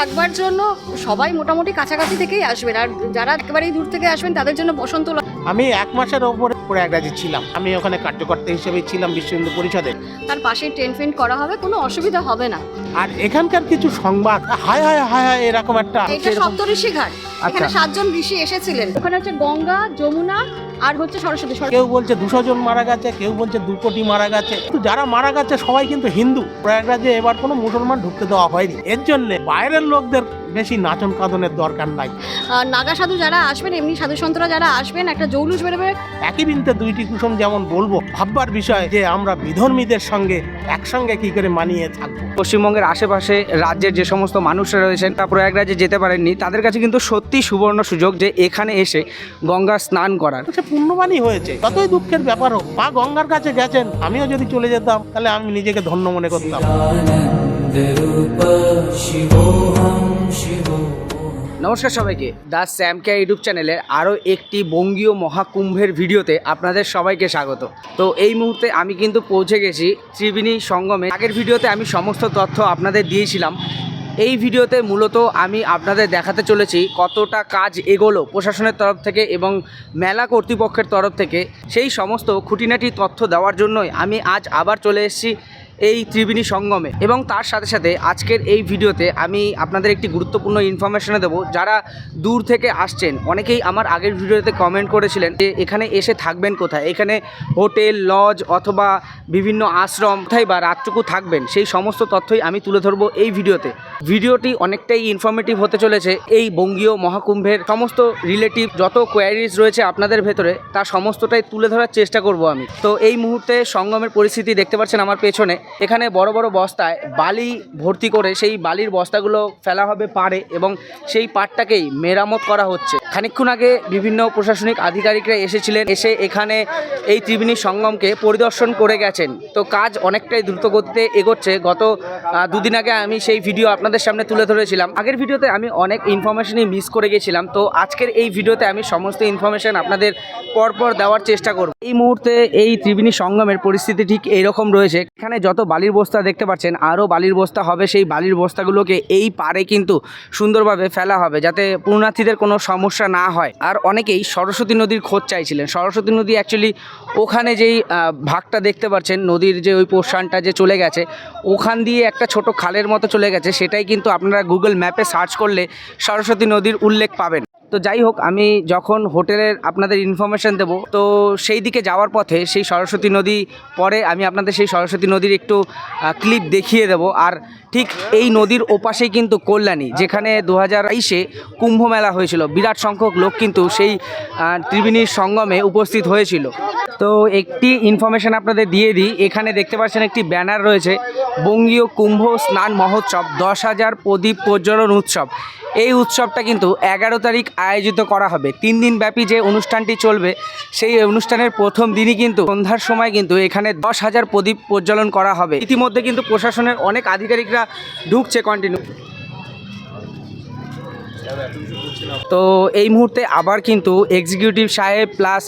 থাকবার জন্য সবাই মোটামুটি কাছাকাছি থেকেই আসবেন। আর যারা একেবারেই দূর থেকে আসবেন, তাদের জন্য বসন্ত আমি এক মাসের ওপরে প্রয়াগরাজে ছিলাম। আমি ওখানে কার্যকর্তা হিসেবে ছিলাম বিশ্ব হিন্দু পরিষদে তার পাশে টেন্ট ফেন্ট করা হবে কোনো অসুবিধা হবে না। আর এখানকার কিছু সংবাদ হায় হায় হায় হায় এরকম একটা এটা সপ্তঋষি ঘাট এখানে আচ্ছা। সাতজন ঋষি এসেছিলেন। ওখানে হচ্ছে গঙ্গা যমুনা আর হচ্ছে সরস্বতী। সর- কেউ বলছে দুশো জন মারা গেছে কেউ বলছে দু কোটি মারা গেছে। যারা মারা গেছে সবাই কিন্তু হিন্দু। প্রয়াগরাজে এবার কোনো মুসলমান ঢুকতে দেওয়া হয়নি। এর জন্য বাইরের লোকদের বেশি নাচন কাঁদনের দরকার নাই। নাগা সাধু যারা আসবেন এমনি সাধু সন্তরা যারা আসবেন একটা জৌলুস বেরোবে। একই বিনতে দুইটি কুসুম যেমন বলব ভাববার বিষয় যে আমরা বিধর্মীদের সঙ্গে একসঙ্গে কি করে মানিয়ে থাকব। পশ্চিমবঙ্গের আশেপাশে রাজ্যের যে সমস্ত মানুষরা রয়েছেন তা প্রয়াগরাজে যেতে পারেননি। তাদের কাছে কিন্তু সত্যি সুবর্ণ সুযোগ যে এখানে এসে গঙ্গা স্নান করার। সে পুণ্যবানই হয়েছে। যতই দুঃখের ব্যাপার হোক বা গঙ্গার কাছে গেছেন আমিও যদি চলে যেতাম তাহলে আমি নিজেকে ধন্য মনে করতাম। নমস্কার সবাইকে। দ্য স্যামকে ইউটিউব চ্যানেলের আরও একটি বঙ্গীয় মহাকুম্ভের ভিডিওতে আপনাদের সবাইকে স্বাগত। তো এই মুহূর্তে আমি কিন্তু পৌঁছে গেছি ত্রিবেণী সঙ্গমে। আগের ভিডিওতে আমি সমস্ত তথ্য আপনাদের দিয়েছিলাম। এই ভিডিওতে মূলত আমি আপনাদের দেখাতে চলেছি কতটা কাজ এগোলো প্রশাসনের তরফ থেকে এবং মেলা কর্তৃপক্ষের তরফ থেকে। সেই সমস্ত খুঁটিনাটি তথ্য দেওয়ার জন্যই আমি আজ আবার চলে এসেছি এই ত্রিবেণী সঙ্গমে। এবং তার সাথে সাথে আজকের এই ভিডিওতে আমি আপনাদের একটি গুরুত্বপূর্ণ ইনফরমেশনে দেবো। যারা দূর থেকে আসছেন, অনেকেই আমার আগের ভিডিওতে কমেন্ট করেছিলেন যে এখানে এসে থাকবেন কোথায়? এখানে হোটেল লজ অথবা বিভিন্ন আশ্রম কোথায় বা রাতটুকু থাকবেন? সেই সমস্ত তথ্যই আমি তুলে ধরবো এই ভিডিওতে। ভিডিওটি অনেকটাই ইনফরমেটিভ হতে চলেছে এই বঙ্গীয় মহাকুম্ভের সমস্ত রিলেটিভ যত কোয়ারিজ রয়েছে আপনাদের ভেতরে তার সমস্তটাই তুলে ধরার চেষ্টা করব আমি। তো এই মুহূর্তে সঙ্গমের পরিস্থিতি দেখতে পাচ্ছেন আমার পেছনে। এখানে বড় বড় বস্তায় বালি ভর্তি করে সেই বালির বস্তাগুলো ফেলা হবে পাড়ে এবং সেই পাড়টাকেই মেরামত করা হচ্ছে। খানিকক্ষণ আগে বিভিন্ন প্রশাসনিক আধিকারিকরা এসেছিলেন, এসে এখানে এই ত্রিবেণী সঙ্গমকে পরিদর্শন করে গেছেন। তো কাজ অনেকটাই দ্রুত গতিতে এগোচ্ছে। গত দুদিন আগে আমি সেই ভিডিও আপনাদের সামনে তুলে ধরেছিলাম। আগের ভিডিওতে আমি অনেক ইনফরমেশনই মিস করে গেছিলাম। তো আজকের এই ভিডিওতে আমি সমস্ত ইনফরমেশন আপনাদের পরপর দেওয়ার চেষ্টা করব। এই মুহূর্তে এই ত্রিবেণী সঙ্গমের পরিস্থিতি ঠিক এইরকম রয়েছে। এখানে যত বালির বস্তা দেখতে পাচ্ছেন, আরও বালির বস্তা হবে, সেই বালির বস্তাগুলোকে এই পারে কিন্তু সুন্দরভাবে ফেলা হবে যাতে পূর্ণার্থীদের কোনো সমস্যা না হয়। আর অনেকেই সরস্বতী নদীর খোঁজ চাইছিলেন। সরস্বতী নদী অ্যাকচুয়ালি ওখানে যেই ভাগটা দেখতে পাচ্ছেন, নদীর যে ওই পোর্শনটা যে চলে গেছে, ওখান দিয়ে একটা ছোট খালের মতো চলে গেছে, সেটাই কিন্তু আপনারা গুগল ম্যাপে সার্চ করলে সরস্বতী নদীর উল্লেখ পাবেন। তো যাই হোক, আমি যখন হোটেলের আপনাদের ইনফরমেশন দেব, তো সেই দিকে যাওয়ার পথে সেই সরস্বতী নদী পরে আমি আপনাদের সেই সরস্বতী নদীর একটু ক্লিপ দেখিয়ে দেব। আর ঠিক এই নদীর ওপাশেই কিন্তু কল্যাণী, যেখানে দু হাজার বাইশে কুম্ভ মেলা হয়েছিল। বিরাট সংখ্যক লোক কিন্তু সেই ত্রিবেণীর সঙ্গমে উপস্থিত হয়েছিল। তো একটি ইনফরমেশন আপনাদের দিয়ে দিই। এখানে দেখতে পাচ্ছেন একটি ব্যানার রয়েছে, বঙ্গীয় কুম্ভ স্নান মহোৎসব দশ হাজার প্রদীপ প্রজ্বলন উৎসব। এই উৎসবটা কিন্তু এগারো তারিখ আয়োজিত করা হবে। তিন দিন ব্যাপী যে অনুষ্ঠানটি চলবে, সেই অনুষ্ঠানের প্রথম দিনই কিন্তু সন্ধ্যার সময় কিন্তু এখানে দশ হাজার প্রদীপ প্রজ্বলন করা হবে। ইতিমধ্যে কিন্তু প্রশাসনের অনেক আধিকারিকরা ঢুকছে কন্টিনিউ তো এই মুহূর্তে আবার কিন্তু এক্সিকিউটিভ সাহেব প্লাস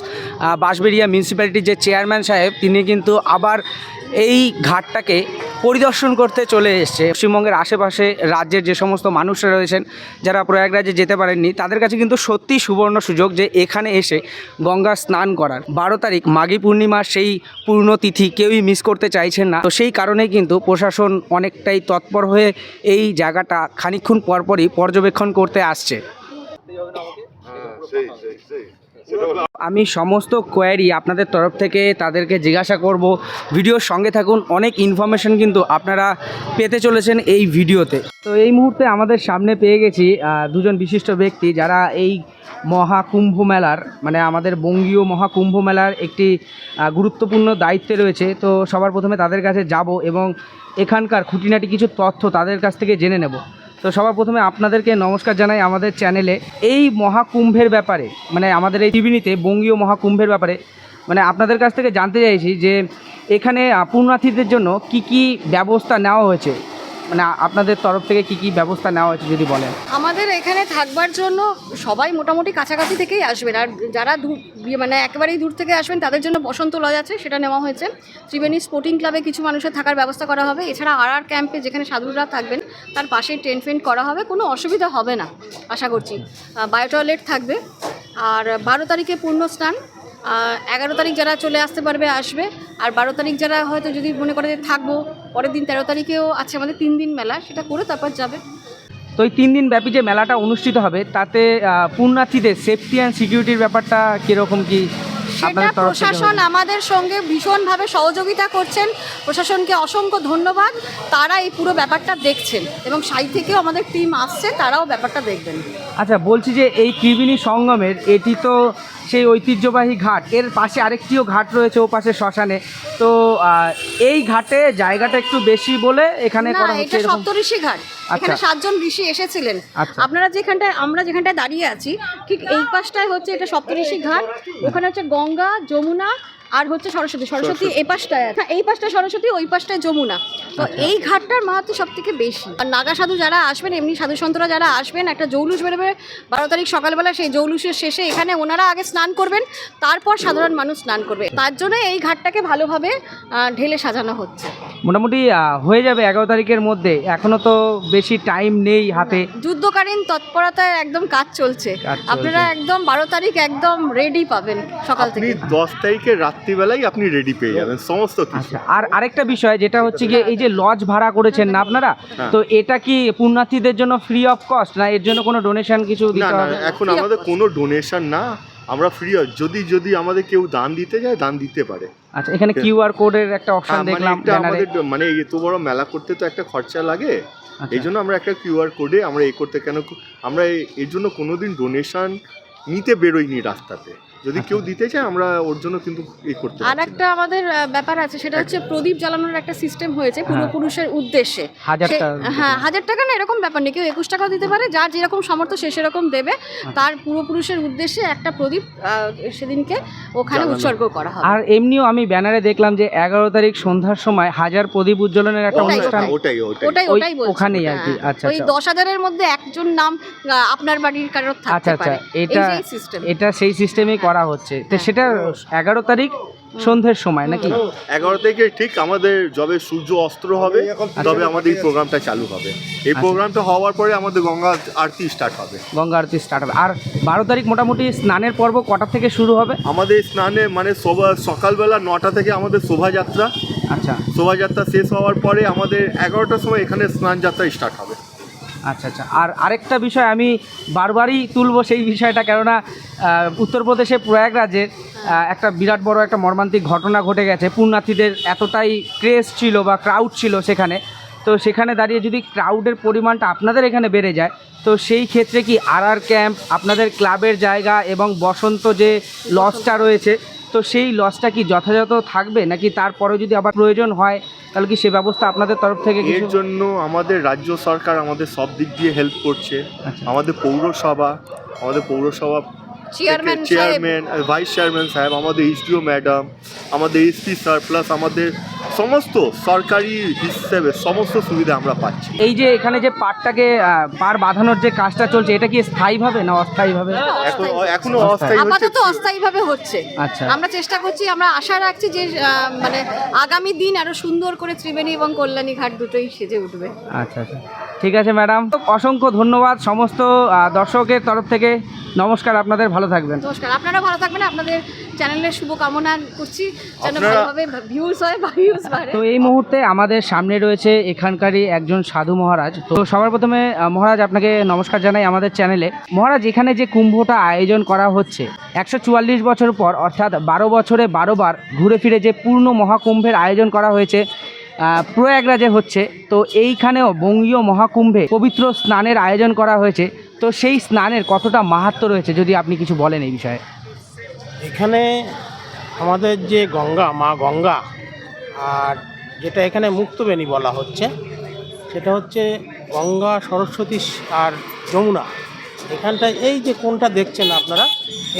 বাঁশবেড়িয়া মিউনিসিপ্যালিটির যে চেয়ারম্যান সাহেব, তিনি কিন্তু আবার এই ঘাটটাকে পরিদর্শন করতে চলে এসছে। পশ্চিমবঙ্গের আশেপাশে রাজ্যের যে সমস্ত মানুষরা রয়েছেন, যারা প্রয়াগরাজে যেতে পারেননি, তাদের কাছে কিন্তু সত্যি সুবর্ণ সুযোগ যে এখানে এসে গঙ্গা স্নান করার। বারো তারিখ, মাঘী পূর্ণিমার সেই পূর্ণতিথি কেউই মিস করতে চাইছেন না। তো সেই কারণেই কিন্তু প্রশাসন অনেকটাই তৎপর হয়ে এই জায়গাটা খানিক্ষণ পরপরই পর্যবেক্ষণ করতে আসছে। আমি সমস্ত কোয়ারি আপনাদের তরফ থেকে তাদেরকে জিজ্ঞাসা করব। ভিডিওর সঙ্গে থাকুন, অনেক ইনফরমেশন কিন্তু আপনারা পেতে চলেছেন এই ভিডিওতে। তো এই মুহূর্তে আমাদের সামনে পেয়ে গেছি দুজন বিশিষ্ট ব্যক্তি যারা এই মহাকুম্ভ মেলার মানে আমাদের বঙ্গীয় মহাকুম্ভ মেলার একটি গুরুত্বপূর্ণ দায়িত্বে রয়েছে। তো সবার প্রথমে তাদের কাছে যাব এবং এখানকার খুঁটিনাটি কিছু তথ্য তাদের কাছ থেকে জেনে নেব। তো সবার প্রথমে আপনাদেরকে নমস্কার জানাই আমাদের চ্যানেলে। এই মহাকুম্ভের ব্যাপারে মানে আমাদের এই টিভিনিতে বঙ্গীয় মহাকুম্ভের ব্যাপারে মানে আপনাদের কাছ থেকে জানতে চাইছি যে এখানে পুণ্যার্থীদের জন্য কি কি ব্যবস্থা নেওয়া হয়েছে? মানে আপনাদের তরফ থেকে কি কি ব্যবস্থা নেওয়া হয়েছে যদি বলেন? আমাদের এখানে থাকবার জন্য সবাই মোটামুটি কাছাকাছি থেকেই আসবেন। আর যারা দূর ইয়ে মানে একেবারেই দূর থেকে আসবেন, তাদের জন্য বসন্ত লজ আছে, সেটা নেওয়া হয়েছে। ত্রিবেণী স্পোর্টিং ক্লাবে কিছু মানুষের থাকার ব্যবস্থা করা হবে। এছাড়া আর আর ক্যাম্পে যেখানে সাধুরা থাকবেন, তার পাশেই টেন্ট ফেন্ট করা হবে। কোনো অসুবিধা হবে না, আশা করছি। বায়ো টয়লেট থাকবে। আর বারো তারিখে পূর্ণ স্নান এগারো তারিখ যারা চলে আসতে পারবে, আসবে। আর বারো তারিখ যারা হয়তো যদি মনে করে যে থাকব, পরের দিন তেরো তারিখেও আছে আমাদের তিন দিন মেলা, সেটা করে তারপর যাবে। তো এই তিন দিন ব্যাপী যে মেলাটা অনুষ্ঠিত হবে, তাতে পুণ্যার্থীদের সেফটি অ্যান্ড সিকিউরিটির ব্যাপারটা কীরকম কি? সেটা প্রশাসন আমাদের সঙ্গে ভীষণভাবে সহযোগিতা করছেন। প্রশাসনকে অসংখ্য ধন্যবাদ। তারা এই পুরো ব্যাপারটা দেখছেন এবং সাই থেকেও আমাদের টিম আসছে তারাও ব্যাপারটা দেখবেন। আচ্ছা বলছি যে এই ত্রিবেণী সঙ্গমের এটি তো সেই ঐতিহ্যবাহী ঘাট। এর পাশে আরেকটিও ঘাট রয়েছে ও পাশে শ্মশানে। তো এই ঘাটে জায়গাটা একটু বেশি বলে এখানে করা হচ্ছে সপ্তঋষি ঘাট। এখানে আচ্ছা। সাতজন ঋষি এসেছিলেন আচ্ছা। আপনারা যেখানটায় আমরা যেখানটায় দাঁড়িয়ে আছি ঠিক এই পাশটায় হচ্ছে এটা সপ্তঋষি ঘাট ওখানে হচ্ছে গঙ্গা যমুনা আর হচ্ছে সরস্বতী। সরস্বতী এই পাশটায় হ্যাঁ, এই পাশটায় সরস্বতী ওই পাশটায় যমুনা। তো আচ্ছা। এই ঘাটটার মাহাত্ম সব থেকে বেশি। আর নাগা সাধু যারা আসবেন এমনি সাধু সন্তরা যারা আসবেন একটা জৌলুস বেরোবে বারো তারিখ সকালবেলা সেই জৌলুসের শেষে এখানে ওনারা আগে স্নান করবেন তারপর সাধারণ মানুষ স্নান করবে। তার জন্য এই ঘাটটাকে ভালোভাবে ঢেলে সাজানো হচ্ছে। মোটামুটি হয়ে যাবে এগারো তারিখের মধ্যে। এখনও তো বেশি টাইম নেই হাতে। যুদ্ধকালীন তৎপরতায় একদম কাজ চলছে। আপনারা একদম বারো তারিখ একদম রেডি পাবেন সকাল থেকে। দশ তারিখের রাত্রিবেলায় আপনি রেডি পেয়ে যাবেন সমস্ত কিছু। আচ্ছা আর আরেকটা বিষয় যেটা হচ্ছে গিয়ে এই যে লজ ভাড়া করেছেন না আপনারা? হ্যাঁ। তো এটা কি পুণ্যার্থীদের জন্য ফ্রি অফ কস্ট না এর জন্য কোনো ডোনেশন কিছু না না এখন আমাদের কোনো ডোনেশন না আমরা ফ্রি যদি যদি আমাদের কেউ দান দিতে যায় দান দিতে পারে। আচ্ছা এখানে কিউআর কোডের একটা অপশন হ্যাঁ, মানে দেখলাম আমাদের মানে এত বড় মেলা করতে তো একটা খরচা লাগে। আচ্ছা। এই জন্য আমরা একটা কিউআর কোডে আমরা এই করতে কেন আমরা এর জন্য কোনোদিন ডোনেশন নিতে বেরোইনি রাস্তাতে। যদি কেউ দিতে চায় আমরা ওর জন্য কিন্তু এই করতে আর একটা আমাদের ব্যাপার আছে সেটা হচ্ছে প্রদীপ জ্বালানোর একটা সিস্টেম হয়েছে পূর্বপুরুষের উদ্দেশ্যে। হাজার সে- টাকা হ্যাঁ হাজার টাকা না এরকম ব্যাপার নেই কেউ একুশ টাকাও দিতে পারে যার যেরকম সামর্থ্য সে সেরকম দেবে। আচ্ছা। তার পূর্বপুরুষের উদ্দেশ্যে একটা প্রদীপ সেদিনকে ওখানে উৎসর্গ করা হবে। আর এমনিও আমি ব্যানারে দেখলাম যে এগারো তারিখ সন্ধ্যার সময় হাজার প্রদীপ উজ্জ্বলনের একটা অনুষ্ঠান। ওটাই ওটাই ওটাই। ওখানেই আর কি, হ্যাঁ। আচ্ছা, ওই আচ্ছা। দশ হাজারের মধ্যে একজন নাম আপনার বাড়ির কারোর আচ্ছা থাকতে আচ্ছা পারে। এটা সিস্টেম এটা সেই সিস্টেমেই করা হচ্ছে। তো হ্যাঁ। সেটা এগারো তারিখ সন্ধ্যের সময় নাকি? এগারো থেকে ঠিক আমাদের যবে সূর্য অস্ত্র হবে তবে আমাদের এই প্রোগ্রামটা চালু হবে। এই প্রোগ্রামটা হওয়ার পরে আমাদের গঙ্গা আরতি স্টার্ট হবে। গঙ্গা আরতি স্টার্ট হবে। আর বারো তারিখ মোটামুটি স্নানের পর্ব কটা থেকে শুরু হবে? আমাদের স্নানে মানে সকালবেলা নটা থেকে আমাদের শোভাযাত্রা। আচ্ছা। শোভাযাত্রা শেষ হওয়ার পরে আমাদের এগারোটার সময় এখানে স্নান যাত্রা স্টার্ট হবে। আচ্ছা আচ্ছা। আর আরেকটা বিষয় আমি বারবারই তুলব সেই বিষয়টা, কেননা উত্তরপ্রদেশে প্রয়াগরাজের একটা বিরাট বড় একটা মর্মান্তিক ঘটনা ঘটে গেছে। পুণ্যার্থীদের এতটাই ক্রেজ ছিল বা ক্রাউড ছিল সেখানে। তো সেখানে দাঁড়িয়ে যদি ক্রাউডের পরিমাণটা আপনাদের এখানে বেড়ে যায়, তো সেই ক্ষেত্রে কি আর আর ক্যাম্প আপনাদের ক্লাবের জায়গা এবং বসন্ত যে লজটা রয়েছে তো সেই লসটা কি যথাযথ থাকবে নাকি তারপরে যদি আবার প্রয়োজন হয় তাহলে কি সে ব্যবস্থা আপনাদের তরফ থেকে এর জন্য আমাদের রাজ্য সরকার আমাদের সব দিক দিয়ে হেল্প করছে আচ্ছা। আমাদের পৌরসভা আমাদের পৌরসভা চেয়ারম্যান চেয়ারম্যান ভাইস চেয়ারম্যান সাহেব আমাদের এইচডিও ম্যাডাম আমাদের এসপি স্যার প্লাস আমাদের সমস্ত সরকারি হিসেবে সমস্ত সুবিধা আমরা পাচ্ছি। এই যে এখানে যে পাটটাকে পার বাঁধানোর যে কাজটা চলছে এটা কি স্থায়ীভাবে না অস্থায়ীভাবে? এখন এখনও অস্থায়ী। আপাতত অস্থায়ীভাবে হচ্ছে। আচ্ছা। আমরা চেষ্টা করছি আমরা আশা রাখছি যে আহ, মানে আগামী দিন আরও সুন্দর করে ত্রিবেণী এবং কল্যাণী ঘাট দুটোই সেজে উঠবে। আচ্ছা আচ্ছা। ঠিক আছে ম্যাডাম। অসংখ্য ধন্যবাদ সমস্ত আহ, দর্শকের তরফ থেকে। নমস্কার আপনাদের ভালো থাকবেন। নমস্কার আপনারা ভালো থাকবেন আপনাদের চ্যানেলের শুভকামনা করছি যেন ভালোভাবে ভিউজ হয় বা ভিউজ বাড়ে। তো এই মুহূর্তে আমাদের সামনে রয়েছে এখানকারই একজন সাধু মহারাজ। তো সবার প্রথমে মহারাজ আপনাকে নমস্কার জানাই আমাদের চ্যানেলে মহারাজ এখানে যে কুম্ভটা আয়োজন করা হচ্ছে একশো চুয়াল্লিশ বছর পর অর্থাৎ বারো বছরে বারো বার ঘুরে ফিরে যে পূর্ণ মহাকুম্ভের আয়োজন করা হয়েছে প্রয়াগরাজে হচ্ছে। তো এইখানেও বঙ্গীয় মহাকুম্ভে পবিত্র স্নানের আয়োজন করা হয়েছে। তো সেই স্নানের কতটা মাহাত্ম রয়েছে যদি আপনি কিছু বলেন এই বিষয়ে? এখানে আমাদের যে গঙ্গা মা গঙ্গা আর যেটা এখানে মুক্তবেণী বলা হচ্ছে সেটা হচ্ছে গঙ্গা সরস্বতী আর যমুনা। এখানটায় এই যে কোনটা দেখছেন আপনারা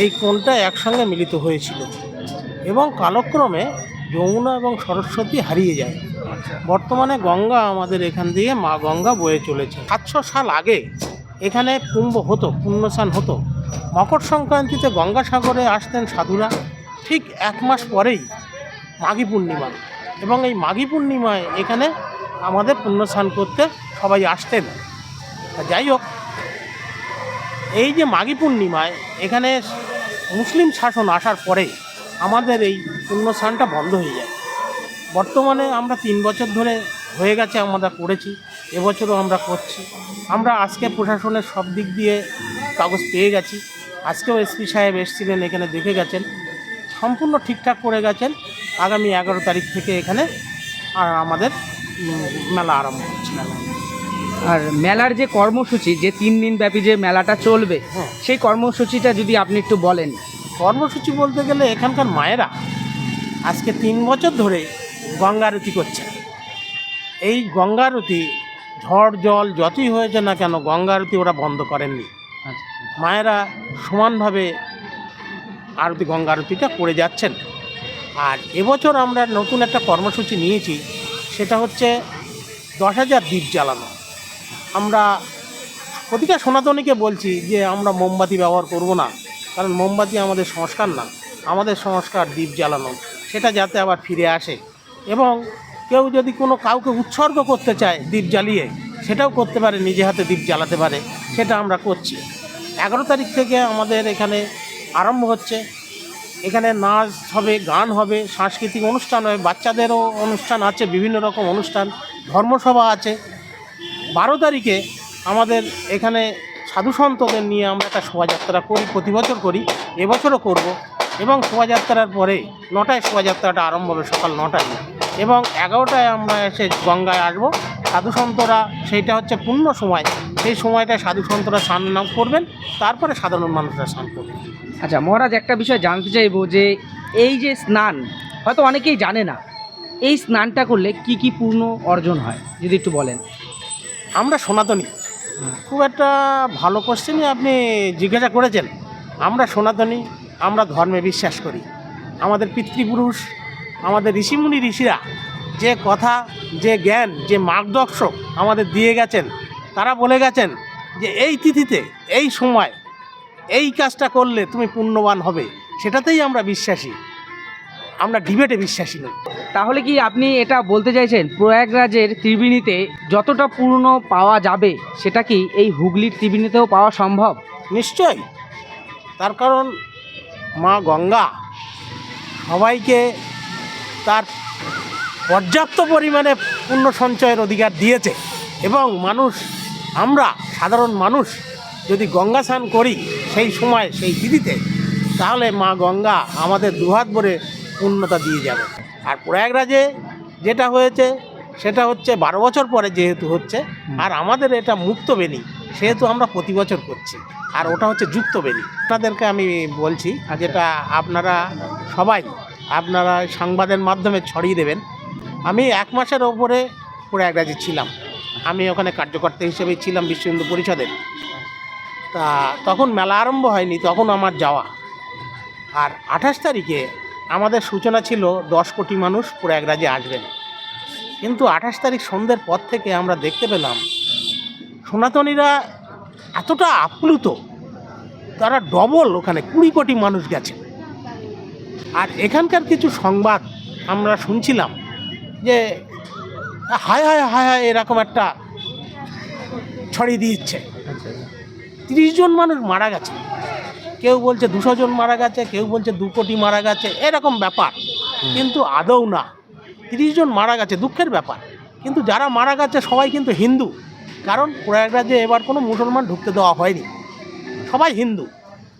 এই কোনটা একসঙ্গে মিলিত হয়েছিল। এবং কালক্রমে যমুনা এবং সরস্বতী হারিয়ে যায়। বর্তমানে গঙ্গা আমাদের এখান দিয়ে মা গঙ্গা বয়ে চলেছে। সাতশো সাল আগে এখানে কুম্ভ হতো, পুণ্যস্নান হতো। মকর সংক্রান্তিতে গঙ্গাসাগরে আসতেন সাধুরা। ঠিক এক মাস পরেই মাঘী পূর্ণিমা এবং এই মাঘী পূর্ণিমায় এখানে আমাদের পুণ্যস্নান করতে সবাই আসতেন। যাই হোক, এই যে মাঘী পূর্ণিমায় এখানে মুসলিম শাসন আসার পরে আমাদের এই পুণ্যস্নানটা বন্ধ হয়ে যায়। বর্তমানে আমরা তিন বছর ধরে হয়ে গেছে আমরা করেছি। এবছরও আমরা করছি। আমরা আজকে প্রশাসনের সব দিক দিয়ে কাগজ পেয়ে গেছি। আজকেও এসপি সাহেব এসেছিলেন এখানে দেখে গেছেন। সম্পূর্ণ ঠিকঠাক করে গেছেন। আগামী এগারো তারিখ থেকে এখানে আর আমাদের মেলা আরম্ভ হচ্ছে মেলা। আর মেলার যে কর্মসূচি যে তিন দিন ব্যাপী যে মেলাটা চলবে হ্যাঁ। সেই কর্মসূচিটা যদি আপনি একটু বলেন। কর্মসূচি বলতে গেলে এখানকার মায়েরা আজকে তিন বছর ধরে গঙ্গারতি করছে এই গঙ্গারতি ঝড় জল যতই হয়েছে না কেন গঙ্গা আরতি ওরা বন্ধ করেননি। মায়েরা সমানভাবে আরতি গঙ্গা আরতিটা করে যাচ্ছেন। আর এবছর আমরা নতুন একটা কর্মসূচি নিয়েছি সেটা হচ্ছে দশ হাজার দ্বীপ জ্বালানো। আমরা প্রতিটা সনাতনীকে বলছি যে আমরা মোমবাতি ব্যবহার করব না কারণ মোমবাতি আমাদের সংস্কার না। আমাদের সংস্কার দ্বীপ জ্বালানো সেটা যাতে আবার ফিরে আসে। এবং কেউ যদি কোনো কাউকে উৎসর্গ করতে চায় দ্বীপ জ্বালিয়ে, সেটাও করতে পারে, নিজে হাতে দ্বীপ জ্বালাতে পারে, সেটা আমরা করছি। এগারো তারিখ থেকে আমাদের এখানে আরম্ভ হচ্ছে। এখানে নাচ হবে, গান হবে, সাংস্কৃতিক অনুষ্ঠান হবে বাচ্চাদেরও অনুষ্ঠান আছে, বিভিন্ন রকম অনুষ্ঠান, ধর্মসভা আছে। বারো তারিখে আমাদের এখানে সাধুসন্তদের নিয়ে আমরা একটা শোভাযাত্রা করি, প্রতি বছর করি, এবছরও করব। এবং শোভাযাত্রার পরে নটায় শোভাযাত্রাটা আরম্ভ হবে সকাল নটায়। এবং এগারোটায় আমরা এসে গঙ্গায় আসব। সাধুসন্তরা সেইটা হচ্ছে পূর্ণ সময়। সেই সময়টায় সাধুসন্তরা স্নান নাম করবেন তারপরে সাধারণ মানুষরা স্নান করবেন। আচ্ছা মহারাজ একটা বিষয় জানতে চাইব যে এই যে স্নান হয়তো অনেকেই জানে না এই স্নানটা করলে কি কি পূর্ণ অর্জন হয়? যদি একটু বলেন। আমরা সনাতনী। খুব একটা ভালো কোশ্চেনই আপনি জিজ্ঞাসা করেছেন। আমরা সনাতনী আমরা ধর্মে বিশ্বাস করি। আমাদের পিতৃপুরুষ আমাদের ঋষিমুনি ঋষিরা যে কথা যে জ্ঞান যে মার্গদর্শক আমাদের দিয়ে গেছেন তারা বলে গেছেন যে এই তিথিতে এই সময় এই কাজটা করলে তুমি পুণ্যবান হবে। সেটাতেই আমরা বিশ্বাসী। আমরা ডিবেটে বিশ্বাসী নই। তাহলে কি আপনি এটা বলতে চাইছেন? প্রয়াগরাজের ত্রিবেণীতে যতটা পূর্ণ পাওয়া যাবে সেটা কি এই হুগলির ত্রিবেণীতেও পাওয়া সম্ভব? নিশ্চয় তার কারণ মা গঙ্গা সবাইকে তার পর্যাপ্ত পরিমাণে পুণ্য সঞ্চয়ের অধিকার দিয়েছে। এবং মানুষ আমরা সাধারণ মানুষ যদি গঙ্গা স্নান করি সেই সময় সেই তিথিতে তাহলে মা গঙ্গা আমাদের দুহাত ভরে পূর্ণতা দিয়ে যাবে। আর প্রয়াগরাজে যেটা হয়েছে সেটা হচ্ছে বারো বছর পরে যেহেতু হচ্ছে আর আমাদের এটা মুক্ত বেনি সেহেতু আমরা প্রতি বছর করছি। আর ওটা হচ্ছে যুক্ত বেনি আপনাদেরকে আমি বলছি যেটা আপনারা সবাই আপনারা সংবাদের মাধ্যমে ছড়িয়ে দেবেন। আমি এক মাসের ওপরে প্রয়াগরাজে ছিলাম। আমি ওখানে কার্যকর্তা হিসেবে ছিলাম বিশ্ব হিন্দু পরিষদের। তা তখন মেলা আরম্ভ হয়নি, তখন আমার যাওয়া। আর আঠাশ তারিখে আমাদের সূচনা ছিল দশ কোটি মানুষ প্রয়াগরাজে আসবেন। কিন্তু আঠাশ তারিখ সন্ধ্যের পর থেকে আমরা দেখতে পেলাম, সনাতনীরা এতটা আপ্লুত, তারা ডবল ওখানে কুড়ি কোটি মানুষ গেছে আর এখানকার কিছু সংবাদ আমরা শুনছিলাম যে হায় হায় হায় হায় এরকম একটা ছড়িয়ে দিচ্ছে তিরিশ জন মানুষ মারা গেছে। কেউ বলছে দুশো জন মারা গেছে কেউ বলছে দু কোটি মারা গেছে এরকম ব্যাপার। কিন্তু আদৌ না। তিরিশ জন মারা গেছে দুঃখের ব্যাপার। কিন্তু যারা মারা গেছে সবাই কিন্তু হিন্দু। কারণ প্রয়াগরাজে এবার কোনো মুসলমান ঢুকতে দেওয়া হয়নি। সবাই হিন্দু।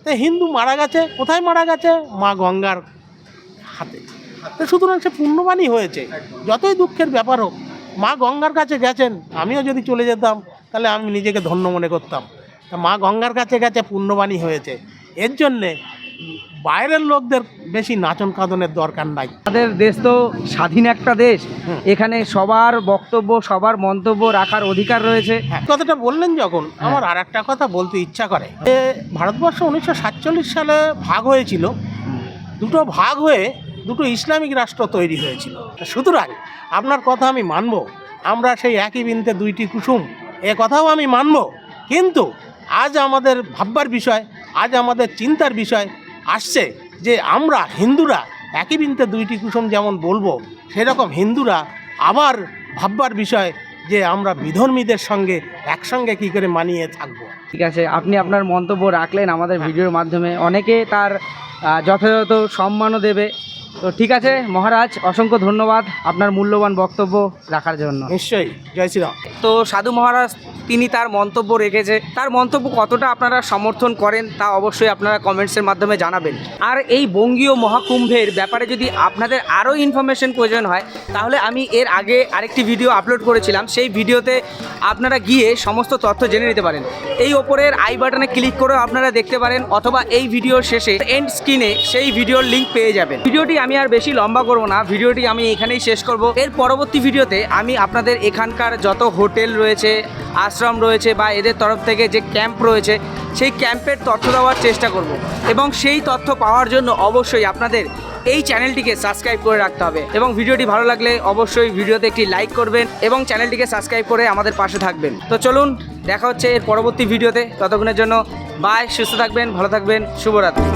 তো হিন্দু মারা গেছে, কোথায় মারা গেছে? মা গঙ্গার হাতে। তো সুতরাং সে পুণ্যবানই হয়েছে। যতই দুঃখের ব্যাপার হোক, মা গঙ্গার কাছে গেছেন, আমিও যদি চলে যেতাম, তাহলে আমি নিজেকে ধন্য মনে করতাম। তা মা গঙ্গার কাছে গেছে, পুণ্যবাণী হয়েছে। এর জন্যে বাইরের লোকদের বেশি নাচন কাঁদনের দরকার নাই। আমাদের দেশ তো স্বাধীন একটা দেশ। এখানে সবার বক্তব্য সবার মন্তব্য রাখার অধিকার রয়েছে। হ্যাঁ কথাটা বললেন যখন আমার আর একটা কথা বলতে ইচ্ছা করে। যে ভারতবর্ষ উনিশশো সাতচল্লিশ সালে ভাগ হয়েছিল। দুটো ভাগ হয়ে দুটো ইসলামিক রাষ্ট্র তৈরি হয়েছিল। সুতরাং আপনার কথা আমি মানব। আমরা সেই একই বিনতে দুইটি কুসুম। এ কথাও আমি মানব। কিন্তু আজ আমাদের ভাববার বিষয় আজ আমাদের চিন্তার বিষয় আসছে যে আমরা হিন্দুরা একই বিনতে দুইটি কুসুম যেমন বলব সেরকম হিন্দুরা আবার ভাববার বিষয় যে আমরা বিধর্মীদের সঙ্গে একসঙ্গে কী করে মানিয়ে থাকব। ঠিক আছে আপনি আপনার মন্তব্য রাখলেন আমাদের ভিডিওর মাধ্যমে। অনেকে তার যথাযথ সম্মানও দেবে। তো ঠিক আছে মহারাজ অসংখ্য ধন্যবাদ। আপনার মূল্যবান বক্তব্য রাখার জন্য। নিশ্চয়ই জয় শ্রীরাম। তো সাধু মহারাজ তিনি তার মন্তব্য রেখেছে। তার মন্তব্য কতটা আপনারা সমর্থন করেন তা অবশ্যই আপনারা কমেন্টসের মাধ্যমে জানাবেন। আর এই বঙ্গীয় মহাকুম্ভের ব্যাপারে যদি আপনাদের আরও ইনফরমেশন প্রয়োজন হয়, তাহলে আমি এর আগে আরেকটি ভিডিও আপলোড করেছিলাম। সেই ভিডিওতে আপনারা গিয়ে সমস্ত তথ্য জেনে নিতে পারেন। এই ওপরের আই বাটনে ক্লিক করেও আপনারা দেখতে পারেন, অথবা এই ভিডিওর শেষে এন্ড স্ক্রিনে সেই ভিডিওর লিঙ্ক পেয়ে যাবেন। ভিডিওটি আমি আর বেশি লম্বা করব না, ভিডিওটি আমি এখানেই শেষ করব। এর পরবর্তী ভিডিওতে আমি আপনাদের এখানকার যত হোটেল রয়েছে আশ্রম রয়েছে বা এদের তরফ থেকে যে ক্যাম্প রয়েছে, সেই ক্যাম্পের তথ্য দেওয়ার চেষ্টা করব। এবং সেই তথ্য পাওয়ার জন্য অবশ্যই আপনাদের এই চ্যানেলটিকে সাবস্ক্রাইব করে রাখতে হবে। এবং ভিডিওটি ভালো লাগলে অবশ্যই ভিডিওতে একটি লাইক করবেন এবং চ্যানেলটিকে সাবস্ক্রাইব করে আমাদের পাশে থাকবেন। তো চলুন, দেখা হচ্ছে এর পরবর্তী ভিডিওতে। ততক্ষণের জন্য বাই সুস্থ থাকবেন, ভালো থাকবেন, শুভরাত্রি।